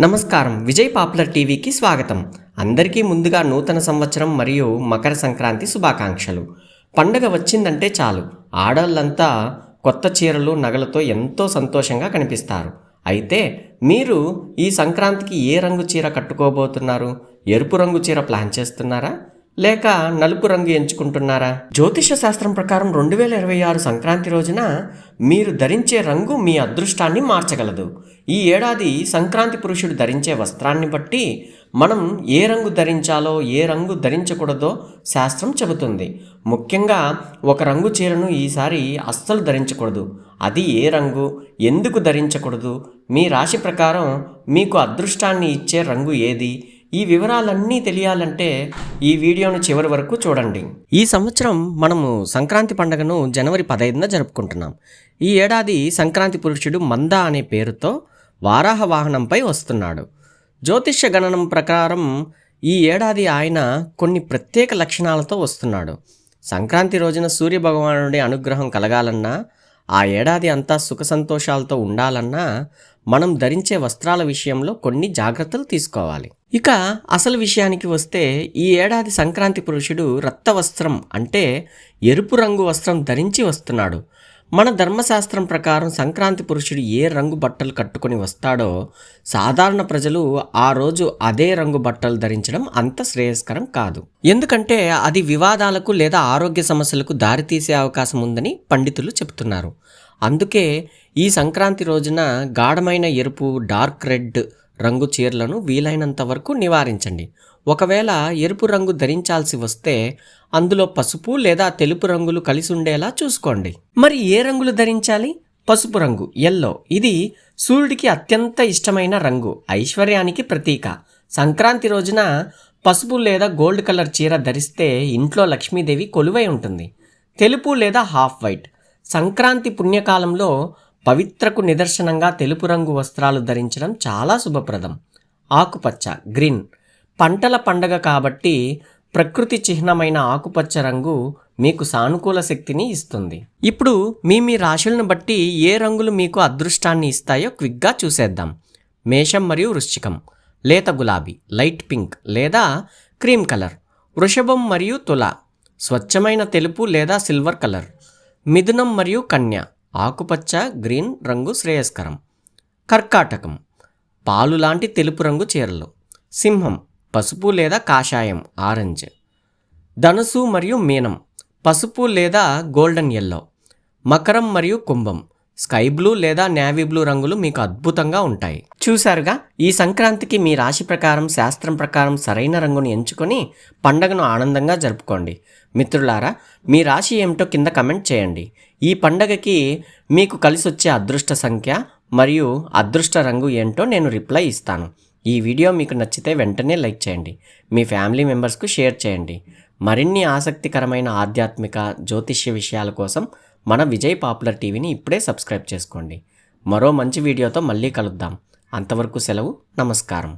నమస్కారం. విజయ్ పాపులర్ టీవీకి స్వాగతం. అందరికీ ముందుగా నూతన సంవత్సరం మరియు మకర సంక్రాంతి శుభాకాంక్షలు. పండగ వచ్చిందంటే చాలు. ఆడవాళ్ళంతా కొత్త చీరలు నగలతో ఎంతో సంతోషంగా కనిపిస్తారు. అయితే మీరు ఈ సంక్రాంతికి ఏ రంగు చీర కట్టుకోబోతున్నారు? ఎరుపు రంగు చీర ప్లాన్ చేస్తున్నారా? లేక నలుపు రంగు ఎంచుకుంటున్నారా? జ్యోతిష శాస్త్రం ప్రకారం రెండు వేల ఇరవై ఆరు సంక్రాంతి రోజున మీరు ధరించే రంగు మీ అదృష్టాన్ని మార్చగలదు. ఈ ఏడాది సంక్రాంతి పురుషుడు ధరించే వస్త్రాన్ని బట్టి మనం ఏ రంగు ధరించాలో ఏ రంగు ధరించకూడదో శాస్త్రం చెబుతుంది. ముఖ్యంగా ఒక రంగు చీరను ఈసారి అస్సలు ధరించకూడదు. అది ఏ రంగు ఎందుకు ధరించకూడదు మీ రాశి ప్రకారం మీకు అదృష్టాన్ని ఇచ్చే రంగు ఏది ఈ వివరాలన్నీ తెలియాలంటే ఈ వీడియోను చివరి వరకు చూడండి. ఈ సంవత్సరం మనము సంక్రాంతి పండుగను జనవరి పదహైదున జరుపుకుంటున్నాం. ఈ ఏడాది సంక్రాంతి పురుషుడు మంద అనే పేరుతో వారాహ వాహనంపై వస్తున్నాడు. జ్యోతిష్య గణనం ప్రకారం ఈ ఏడాది ఆయన కొన్ని ప్రత్యేక లక్షణాలతో వస్తున్నాడు. సంక్రాంతి రోజున సూర్య భగవానుడి అనుగ్రహం కలగాలన్నా ఆ ఏడాది అంతా సుఖ సంతోషాలతో ఉండాలన్నా మనం ధరించే వస్త్రాల విషయంలో కొన్ని జాగ్రత్తలు తీసుకోవాలి. ఇక అసలు విషయానికి వస్తే ఈ ఏడాది సంక్రాంతి పురుషుడు రక్త వస్త్రం అంటే ఎరుపు రంగు వస్త్రం ధరించి వస్తున్నాడు. మన ధర్మశాస్త్రం ప్రకారం సంక్రాంతి పురుషుడు ఏ రంగు బట్టలు కట్టుకొని వస్తాడో సాధారణ ప్రజలు ఆ రోజు అదే రంగు బట్టలు ధరించడం అంత శ్రేయస్కరం కాదు. ఎందుకంటే అది వివాదాలకు లేదా ఆరోగ్య సమస్యలకు దారితీసే అవకాశం ఉందని పండితులు చెబుతున్నారు. అందుకే ఈ సంక్రాంతి రోజున గాఢమైన ఎరుపు డార్క్ రెడ్ రంగు చీరలను వీలైనంత వరకు నివారించండి. ఒకవేళ ఎరుపు రంగు ధరించాల్సి వస్తే అందులో పసుపు లేదా తెలుపు రంగులు కలిసి ఉండేలా చూసుకోండి. మరి ఏ రంగులు ధరించాలి? పసుపు రంగు ఎల్లో ఇది సూర్యుడికి అత్యంత ఇష్టమైన రంగు ఐశ్వర్యానికి ప్రతీక. సంక్రాంతి రోజున పసుపు లేదా గోల్డ్ కలర్ చీర ధరిస్తే ఇంట్లో లక్ష్మీదేవి కొలువై ఉంటుంది. తెలుపు లేదా హాఫ్ వైట్ సంక్రాంతి పుణ్యకాలంలో పవిత్రకు నిదర్శనంగా తెలుపు రంగు వస్త్రాలు ధరించడం చాలా శుభప్రదం. ఆకుపచ్చ గ్రీన్. పంటల పండగ కాబట్టి ప్రకృతి చిహ్నమైన ఆకుపచ్చ రంగు మీకు సానుకూల శక్తిని ఇస్తుంది. ఇప్పుడు మీ మీ రాశులను బట్టి ఏ రంగులు మీకు అదృష్టాన్ని ఇస్తాయో క్విక్గా చూసేద్దాం. మేషం మరియు వృశ్చికం. లేత గులాబీ లైట్ పింక్ లేదా క్రీమ్ కలర్. వృషభం మరియు తుల. స్వచ్ఛమైన తెలుపు లేదా సిల్వర్ కలర్. మిథునం మరియు కన్య. ఆకుపచ్చ గ్రీన్ రంగు శ్రేయస్కరం. కర్కాటకం. పాలు లాంటి తెలుపు రంగు చీరలు. సింహం. పసుపు లేదా కాషాయం. ఆరెంజ్. ధనుసు మరియు మీనం. పసుపు లేదా గోల్డెన్ ఎల్లో మకరం మరియు కుంభం. స్కై బ్లూ లేదా నేవీ బ్లూ రంగులు మీకు అద్భుతంగా ఉంటాయి. చూశారుగా? ఈ సంక్రాంతికి మీ రాశి ప్రకారం శాస్త్రం ప్రకారం సరైన రంగును ఎంచుకొని పండగను ఆనందంగా జరుపుకోండి. మిత్రులారా మీ రాశి ఏమిటో కింద కమెంట్ చేయండి. ఈ పండగకి మీకు కలిసి వచ్చే అదృష్ట సంఖ్య మరియు అదృష్ట రంగు ఏంటో నేను రిప్లై ఇస్తాను. ఈ వీడియో మీకు నచ్చితే వెంటనే లైక్ చేయండి. మీ ఫ్యామిలీ మెంబర్స్కు షేర్ చేయండి. మరిన్ని ఆసక్తికరమైన ఆధ్యాత్మిక జ్యోతిష్య విషయాల కోసం మన విజయ్ పాపులర్ టీవీని ఇప్పుడే సబ్స్క్రైబ్ చేసుకోండి. మరో మంచి వీడియోతో మళ్ళీ కలుద్దాం. అంతవరకు సెలవు. నమస్కారం.